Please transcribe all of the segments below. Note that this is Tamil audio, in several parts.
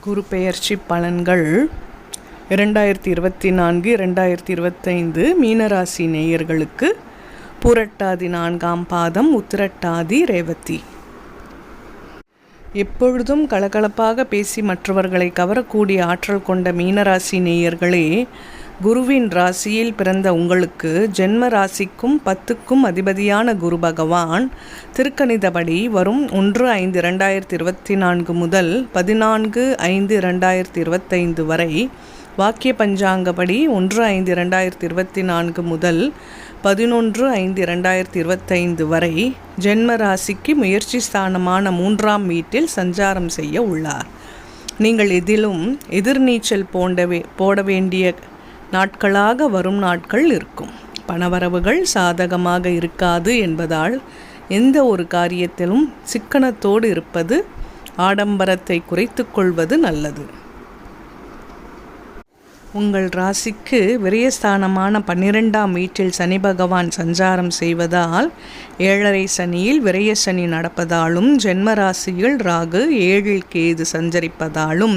குரு பெயர்ச்சி பலன்கள் இரண்டாயிரத்தி இருபத்தி நான்கு இரண்டாயிரத்தி இருபத்தைந்து மீனராசி நேயர்களுக்கு புரட்டாதி நான்காம் பாதம் உத்திரட்டாதி ரேவதி. எப்பொழுதும் கலகலப்பாக பேசி மற்றவர்களை கவரக்கூடிய ஆற்றல் கொண்ட மீனராசி நேயர்களே குருவின் ராசியில் பிறந்த உங்களுக்கு ஜென்ம ராசிக்கும் பத்துக்கும் அதிபதியான குரு பகவான் திருக்கணிதபடி வரும் ஒன்று ஐந்து இரண்டாயிரத்தி இருபத்தி நான்கு முதல் பதினான்கு ஐந்து இரண்டாயிரத்தி இருபத்தைந்து வரை வாக்கிய பஞ்சாங்கப்படி ஒன்று ஐந்து இரண்டாயிரத்தி இருபத்தி நான்கு முதல் பதினொன்று ஐந்து இரண்டாயிரத்தி இருபத்தைந்து வரை ஜென்ம ராசிக்கு முயற்சி ஸ்தானமான மூன்றாம் வீட்டில் சஞ்சாரம் செய்ய உள்ளார். நீங்கள் எதிலும் எதிர்நீச்சல் போண்டவே போட வேண்டிய நாட்களாக வரும் நாட்கள் இருக்கும். பணவரவுகள் சாதகமாக இருக்காது என்பதால் எந்த ஒரு காரியத்திலும் சிக்கனத்தோடு இருப்பது ஆடம்பரத்தை குறைத்து கொள்வது நல்லது. உங்கள் ராசிக்கு விரயஸ்தானமான பன்னிரெண்டாம் வீட்டில் சனி பகவான் சஞ்சாரம் செய்வதால் ஏழரை சனியில் விரய சனி நடப்பதாலும் ஜென்ம ராசியில் ராகு ஏழில் கேது சஞ்சரிப்பதாலும்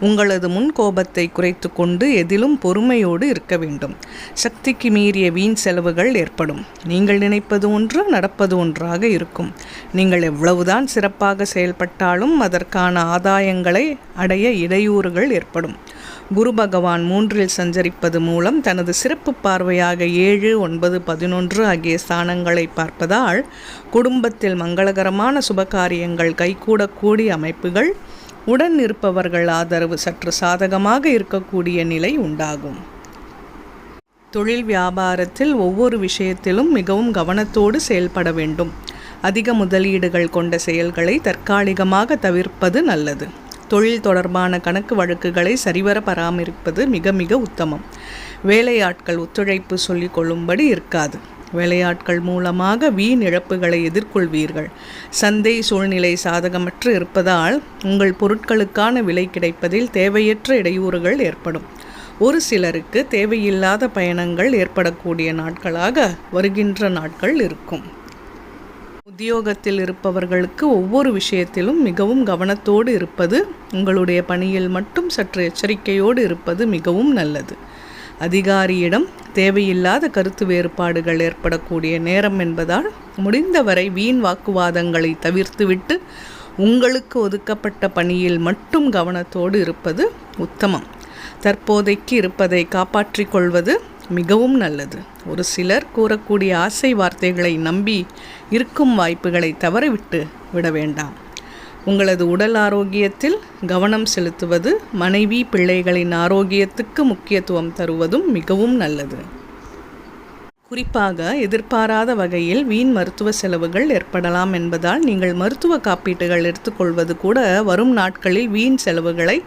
உங்களது முன் கோபத்தை குறைத்து கொண்டு எதிலும் பொறுமையோடு இருக்க வேண்டும். சக்திக்கு மீறிய வீண் செலவுகள் ஏற்படும். நீங்கள் நினைப்பது ஒன்று நடப்பது ஒன்றாக இருக்கும். நீங்கள் எவ்வளவுதான் சிறப்பாக செயல்பட்டாலும் அதற்கான ஆதாயங்களை அடைய இடையூறுகள் ஏற்படும். குரு பகவான் மூன்றில் சஞ்சரிப்பது மூலம் தனது சிறப்பு பார்வையாக ஏழு ஒன்பது பதினொன்று ஆகிய ஸ்தானங்களை பார்ப்பதால் குடும்பத்தில் மங்களகரமான சுபகாரியங்கள் கைகூடக்கூடிய அமைப்புகள் உடன் இருப்பவர்கள் ஆதரவு சற்று சாதகமாக இருக்கக்கூடிய நிலை உண்டாகும். தொழில் வியாபாரத்தில் ஒவ்வொரு விஷயத்திலும் மிகவும் கவனத்தோடு செயல்பட வேண்டும். அதிக முதலீடுகள் கொண்ட செயல்களை தற்காலிகமாக தவிர்ப்பது நல்லது. தொழில் தொடர்பான கணக்கு வழக்குகளை சரிவர பராமரிப்பது மிக மிக உத்தமம். வேலையாட்கள் ஒத்துழைப்பு சொல்லிக் கொள்ளும்படி இருக்காது. வேலையாட்கள் மூலமாக வீண் இழப்புகளை எதிர்கொள்வீர்கள். சந்தை சூழ்நிலை சாதகமற்று இருப்பதால் உங்கள் பொருட்களுக்கான விலை கிடைப்பதில் தேவையற்ற இடையூறுகள் ஏற்படும். ஒரு சிலருக்கு தேவையில்லாத பயணங்கள் ஏற்படக்கூடிய நாட்களாக வருகின்ற நாட்கள் இருக்கும். உத்தியோகத்தில் இருப்பவர்களுக்கு ஒவ்வொரு விஷயத்திலும் மிகவும் கவனத்தோடு இருப்பது உங்களுடைய பணியில் மட்டும் சற்று எச்சரிக்கையோடு இருப்பது மிகவும் நல்லது. அதிகாரியிடம் தேவையில்லாத கருத்து வேறுபாடுகள் ஏற்படக்கூடிய நேரம் என்பதால் முடிந்தவரை வீண் வாக்குவாதங்களை தவிர்த்துவிட்டு உங்களுக்கு ஒதுக்கப்பட்ட பணியில் மட்டும் கவனத்தோடு இருப்பது உத்தமம். தற்போதைக்கு இருப்பதை காப்பாற்றிக் கொள்வது மிகவும் நல்லது. ஒரு சிலர் கூறக்கூடிய ஆசை வார்த்தைகளை நம்பி இருக்கும் வாய்ப்புகளை தவறவிட்டு விட வேண்டாம். உங்களது உடல் ஆரோக்கியத்தில் கவனம் செலுத்துவது மனைவி பிள்ளைகளின் ஆரோக்கியத்துக்கு முக்கியத்துவம் தருவதும் மிகவும் நல்லது. குறிப்பாக எதிர்பாராத வகையில் வீண் மருத்துவ செலவுகள் ஏற்படலாம் என்பதால் நீங்கள் மருத்துவ காப்பீட்டுகள் எடுத்துக்கொள்வது கூட வரும் நாட்களில் வீண் செலவுகளை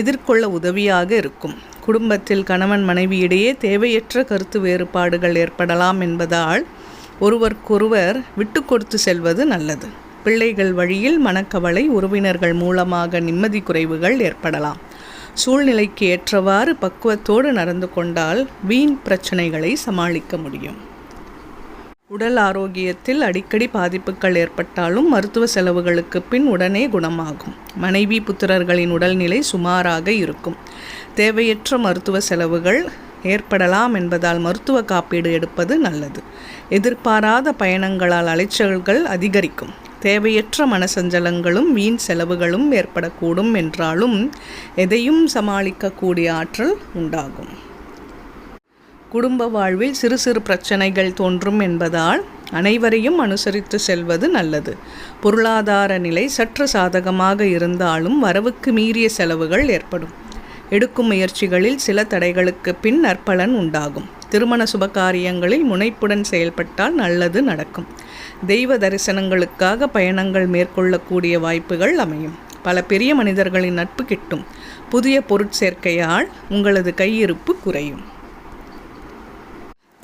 எதிர்கொள்ள உதவியாக இருக்கும். குடும்பத்தில் கணவன் மனைவியிடையே தேவையற்ற கருத்து வேறுபாடுகள் ஏற்படலாம் என்பதால் ஒருவருக்கொருவர் விட்டு கொடுத்து செல்வது நல்லது. பிள்ளைகள் வழியில் மனக்கவலை உறவினர்கள் மூலமாக நிம்மதி குறைவுகள் ஏற்படலாம். சூழ்நிலைக்கு ஏற்றவாறு பக்குவத்தோடு நடந்து கொண்டால் வீண் பிரச்சனைகளை சமாளிக்க முடியும். உடல் ஆரோக்கியத்தில் அடிக்கடி பாதிப்புகள் ஏற்பட்டாலும் மருத்துவ செலவுகளுக்கு பின் உடனே குணமாகும். மனைவி புத்திரர்களின் உடல்நிலை சுமாராக இருக்கும். தேவையற்ற மருத்துவ செலவுகள் ஏற்படலாம் என்பதால் மருத்துவ காப்பீடு எடுப்பது நல்லது. எதிர்பாராத பயணங்களால் அலைச்சல்கள் அதிகரிக்கும். தேவையற்ற மனசஞ்சலங்களும் வீண் செலவுகளும் ஏற்படக்கூடும் என்றாலும் எதையும் சமாளிக்கக்கூடிய ஆற்றல் உண்டாகும். குடும்ப வாழ்வில் சிறு சிறு பிரச்சனைகள் தோன்றும் என்பதால் அனைவரையும் அனுசரித்து செல்வது நல்லது. பொருளாதார நிலை சற்று சாதகமாக இருந்தாலும் வரவுக்கு மீறிய செலவுகள் ஏற்படும். எடுக்கும் முயற்சிகளில் சில தடைகளுக்கு பின் நற்பலன் உண்டாகும். திருமண சுபகாரியங்களில் முனைப்புடன் செயல்பட்டால் நல்லது நடக்கும். தெய்வ தரிசனங்களுக்காக பயணங்கள் மேற்கொள்ளக்கூடிய வாய்ப்புகள் அமையும். பல பெரிய மனிதர்களின் நட்பு கிட்டும். புதிய பொருட்சேர்க்கையால் உங்களது கையிருப்பு குறையும்.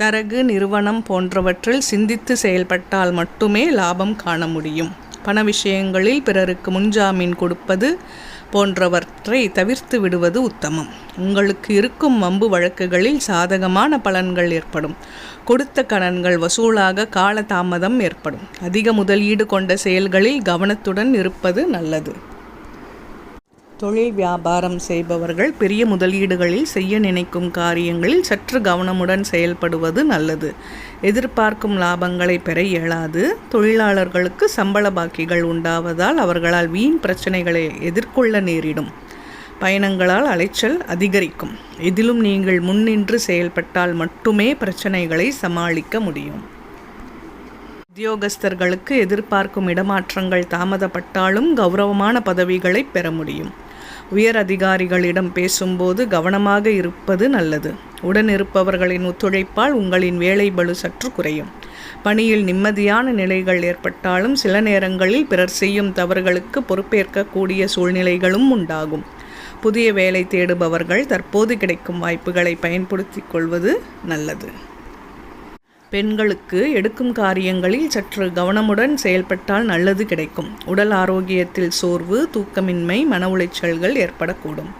தரகு நிறுவனம் போன்றவற்றில் சிந்தித்து செயல்பட்டால் மட்டுமே லாபம் காண முடியும். பண விஷயங்களில் பிறருக்கு முன்ஜாமீன் கொடுப்பது போன்றவற்றை தவிர்த்து விடுவது உத்தமம். உங்களுக்கு இருக்கும் வம்பு வழக்குகளில் சாதகமான பலன்கள் ஏற்படும். கொடுத்த கடன்கள் வசூலாக கால தாமதம் ஏற்படும். அதிக முதலீடு கொண்ட செயல்களில் கவனத்துடன் இருப்பது நல்லது. தொழில் வியாபாரம் செய்பவர்கள் பெரிய முதலீடுகளில் செய்ய நினைக்கும் காரியங்களில் சற்று கவனமுடன் செயல்படுவது நல்லது. எதிர்பார்க்கும் லாபங்களை பெற இயலாது. தொழிலாளர்களுக்கு சம்பள பாக்கிகள் உண்டாவதால் அவர்களால் வீண் பிரச்சனைகளை எதிர்கொள்ள நேரிடும். பயணங்களால் அலைச்சல் அதிகரிக்கும். இதிலும் நீங்கள் முன்னின்று செயல்பட்டால் மட்டுமே பிரச்சனைகளை சமாளிக்க முடியும். உத்தியோகஸ்தர்களுக்கு எதிர்பார்க்கும் இடமாற்றங்கள் தாமதப்பட்டாலும் கௌரவமான பதவிகளை பெற முடியும். உயர் அதிகாரிகளிடம் பேசும்போது கவனமாக இருப்பது நல்லது. உடன் இருப்பவர்களின் ஒத்துழைப்பால் உங்களின் வேலை பளு சற்று குறையும். பணியில் நிம்மதியான நிலைகள் ஏற்பட்டாலும் சில நேரங்களில் பிறர் செய்யும் தவறுகளுக்கு பொறுப்பேற்கக்கூடிய சூழ்நிலைகளும் உண்டாகும். புதிய வேலை தேடுபவர்கள் தற்போது கிடைக்கும் வாய்ப்புகளை பயன்படுத்திக் கொள்வது நல்லது. பெண்களுக்கு எடுக்கும் காரியங்களில் சற்று கவனமுடன் செயல்பட்டால் நல்லது கிடைக்கும். உடல் ஆரோக்கியத்தில் சோர்வு தூக்கமின்மை மன உளைச்சல்கள் ஏற்படக்கூடும்.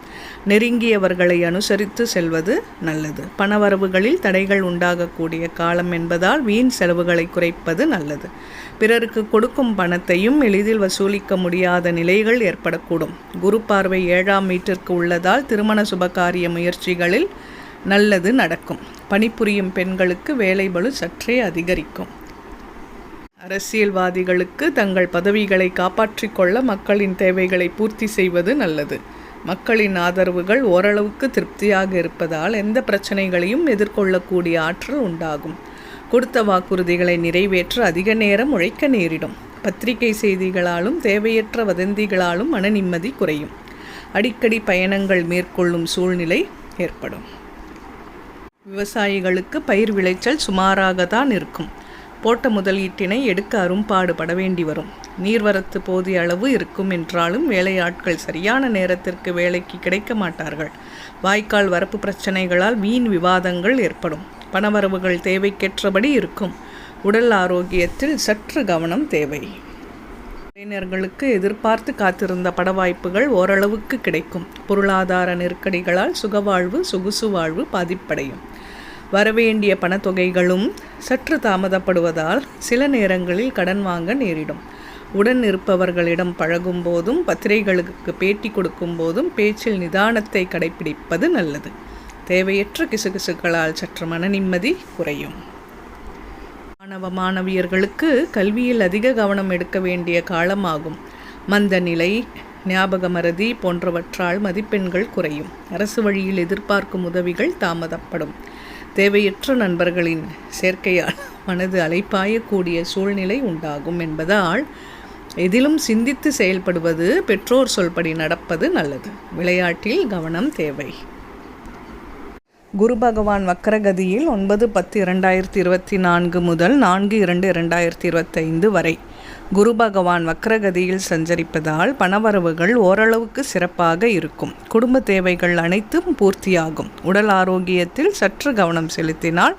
நெருங்கியவர்களை அனுசரித்து செல்வது நல்லது. பணவரவுகளில் தடைகள் உண்டாகக்கூடிய காலம் என்பதால் வீண் செலவுகளை குறைப்பது நல்லது. பிறருக்கு கொடுக்கும் பணத்தையும் எளிதில் வசூலிக்க முடியாத நிலைகள் ஏற்படக்கூடும். குரு பார்வை ஏழாம் மீட்டிற்கு உள்ளதால் திருமண சுபகாரிய முயற்சிகளில் நல்லது நடக்கும். பணிபுரியும் பெண்களுக்கு வேலைபளு சற்றே அதிகரிக்கும். அரசியல்வாதிகளுக்கு தங்கள் பதவிகளை காப்பாற்றிக் கொள்ள மக்களின் தேவைகளை பூர்த்தி செய்வது நல்லது. மக்களின் ஆதரவுகள் ஓரளவுக்கு திருப்தியாக இருப்பதால் எந்த பிரச்சனைகளையும் எதிர்கொள்ளக்கூடிய ஆற்றல் உண்டாகும். கொடுத்த வாக்குறுதிகளை நிறைவேற்ற அதிக நேரம் உழைக்க நேரிடும். பத்திரிகை செய்திகளாலும் தேவையற்ற வதந்திகளாலும் மன நிம்மதி குறையும். அடிக்கடி பயணங்கள் மேற்கொள்ளும் சூழ்நிலை ஏற்படும். விவசாயிகளுக்கு பயிர் விளைச்சல் சுமாராக தான் இருக்கும். போட்ட முதலீட்டினை எடுக்க அரும்பாடு பட வேண்டி வரும். நீர்வரத்து போதிய அளவு இருக்கும் என்றாலும் வேலையாட்கள் சரியான நேரத்திற்கு வேலைக்கு கிடைக்க மாட்டார்கள். வாய்க்கால் வரப்பு பிரச்சனைகளால் வீண் விவாதங்கள் ஏற்படும். பணவரவுகள் தேவைக்கேற்றபடி இருக்கும். உடல் ஆரோக்கியத்தில் சற்று கவனம் தேவை. இளைஞர்களுக்கு எதிர்பார்த்து காத்திருந்த பட வாய்ப்புகள் ஓரளவுக்கு கிடைக்கும். பொருளாதார நெருக்கடிகளால் சுகவாழ்வு சொகுசு வாழ்வு பாதிப்படையும். வரவேண்டிய பணத்தொகைகளும் சற்று தாமதப்படுவதால் சில நேரங்களில் கடன் வாங்க நேரிடும். உடன் இருப்பவர்களிடம் பழகும் போதும் பத்திரிகைகளுக்கு பேட்டி கொடுக்கும் போதும் பேச்சில் நிதானத்தை கடைபிடிப்பது நல்லது. தேவையற்ற கிசுகிசுக்களால் சற்று மன நிம்மதி குறையும். மாணவ மாணவியர்களுக்கு கல்வியில் அதிக கவனம் எடுக்க வேண்டிய காலமாகும். மந்த நிலை ஞாபக மறதி போன்றவற்றால் மதிப்பெண்கள் குறையும். அரசு வழியில் எதிர்பார்க்கும் உதவிகள் தாமதப்படும். தேவையற்ற நண்பர்களின் சேர்க்கையால் மனது அலைப்பாயக்கூடிய சூழ்நிலை உண்டாகும் என்பதால் எதிலும் சிந்தித்து செயல்படுவது பெற்றோர் சொல்படி நடப்பது நல்லது. விளையாட்டில் கவனம் தேவை. குரு பகவான் வக்கரகதியில் ஒன்பது பத்து இரண்டாயிரத்தி இருபத்தி நான்கு முதல் நான்கு இரண்டு இரண்டாயிரத்தி இருபத்தைந்து வரை. குரு பகவான் வக்ரகதியில் சஞ்சரிப்பதால் பணவரவுகள் ஓரளவுக்கு சிறப்பாக இருக்கும். குடும்ப தேவைகள் அனைத்தும் பூர்த்தியாகும். உடல் ஆரோக்கியத்தில் சற்று கவனம் செலுத்தினால்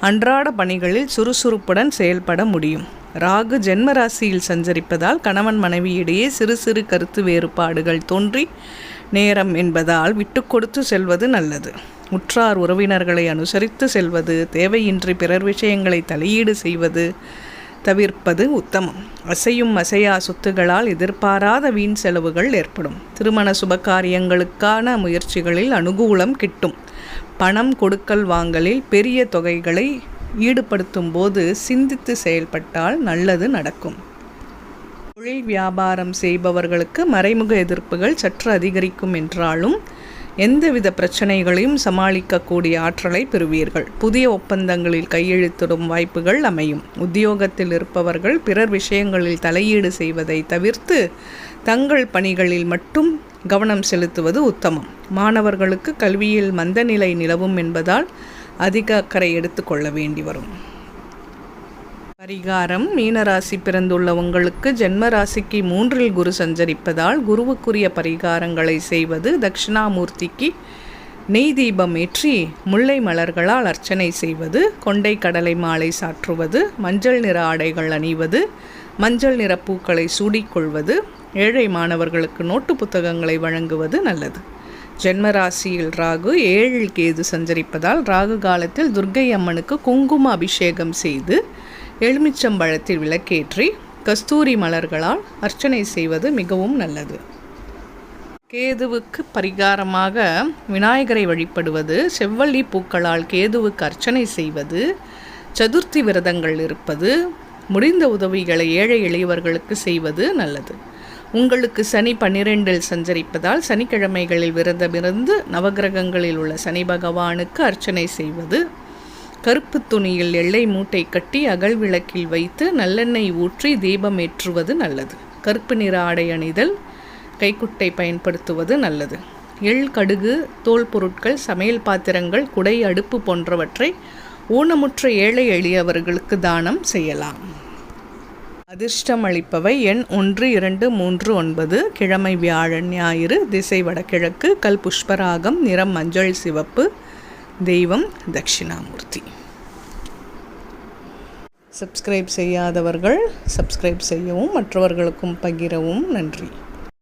அன்றாட பணிகளில் சுறுசுறுப்புடன் செயல்பட முடியும். ராகு ஜென்ம ராசியில் சஞ்சரிப்பதால் கணவன் மனைவியிடையே சிறு சிறு கருத்து வேறுபாடுகள் தோன்றி நேரம் என்பதால் விட்டு கொடுத்து செல்வது நல்லது. உற்றார் உறவினர்களை அனுசரித்து செல்வது தேவையின்றி பிறர் விஷயங்களை தலையீடு செய்வது தவிர்ப்பது உத்தமம். அசையும் அசையா சொத்துகளால் எதிர்பாராத வீண் செலவுகள் ஏற்படும். திருமண சுபகாரியங்களுக்கான முயற்சிகளில் அனுகூலம் கிட்டும். பணம் கொடுக்கல் வாங்கலில் பெரிய தொகைகளை ஈடுபடுத்தும் போது சிந்தித்து செயல்பட்டால் நல்லது நடக்கும். தொழில் வியாபாரம் செய்பவர்களுக்கு மறைமுக எதிர்ப்புகள் சற்று அதிகரிக்கும் என்றாலும் எந்தவித பிரச்சனைகளையும் சமாளிக்கக்கூடிய ஆற்றலை பெறுவீர்கள். புதிய ஒப்பந்தங்களில் கையெழுத்திடும் வாய்ப்புகள் அமையும். உத்தியோகத்தில் இருப்பவர்கள் பிறர் விஷயங்களில் தலையீடு செய்வதை தவிர்த்து தங்கள் பணிகளில் மட்டும் கவனம் செலுத்துவது உத்தமம். மாணவர்களுக்கு கல்வியில் மந்தநிலை நிலவும் என்பதால் அதிக அக்கறை எடுத்துக்கொள்ள வேண்டி வரும். பரிகாரம். மீனராசி பிறந்துள்ள உங்களுக்கு ஜென்ம ராசிக்கு மூன்றில் குரு சஞ்சரிப்பதால் குருவுக்குரிய பரிகாரங்களை செய்வது தட்சிணாமூர்த்திக்கு நெய் தீபம் ஏற்றி முல்லை மலர்களால் அர்ச்சனை செய்வது கொண்டை கடலை மாலை சாற்றுவது மஞ்சள் நிற ஆடைகள் அணிவது மஞ்சள் நிற பூக்களை சூடிக்கொள்வது ஏழை மாணவர்களுக்கு நோட்டு புத்தகங்களை வழங்குவது நல்லது. ஜென்மராசியில் ராகு ஏழில் கேது சஞ்சரிப்பதால் ராகு காலத்தில் துர்க்கை அம்மனுக்கு குங்கும அபிஷேகம் செய்து எலுமிச்சம்பழத்தில் விளக்கேற்றி கஸ்தூரி மலர்களால் அர்ச்சனை செய்வது மிகவும் நல்லது. கேதுவுக்கு பரிகாரமாக விநாயகரை வழிபடுவது செவ்வள்ளி பூக்களால் கேதுவுக்கு அர்ச்சனை செய்வது சதுர்த்தி விரதங்கள் இருப்பது முடிந்த உதவிகளை ஏழை எளியவர்களுக்கு செய்வது நல்லது. உங்களுக்கு சனி பன்னிரெண்டில் சஞ்சரிப்பதால் சனிக்கிழமைகளில் விரதமிருந்து நவகிரகங்களில் உள்ள சனி பகவானுக்கு அர்ச்சனை செய்வது கருப்பு துணியில் எள்ளை மூட்டை கட்டி அகல் விளக்கில் வைத்து நல்லெண்ணெய் ஊற்றி தீபம் ஏற்றுவது நல்லது. கருப்பு நிற ஆடை அணிதல் கைக்குட்டை பயன்படுத்துவது நல்லது. எள் கடுகு தோல் பொருட்கள் சமையல் பாத்திரங்கள் குடை அடுப்பு போன்றவற்றை ஊனமுற்ற ஏழை எளியவர்களுக்கு தானம் செய்யலாம். அதிர்ஷ்டம் அளிப்பவை எண் ஒன்று இரண்டு மூன்று ஒன்பது. கிழமை வியாழன் ஞாயிறு திசை வடகிழக்கு கல் புஷ்பராகம் நிறம் மஞ்சள் சிவப்பு தெய்வம் தட்சிணாமூர்த்தி. சப்ஸ்கிரைப் செய்யாதவர்கள் சப்ஸ்கிரைப் செய்யவும் மற்றவர்களுக்கும் பகிரவும் நன்றி.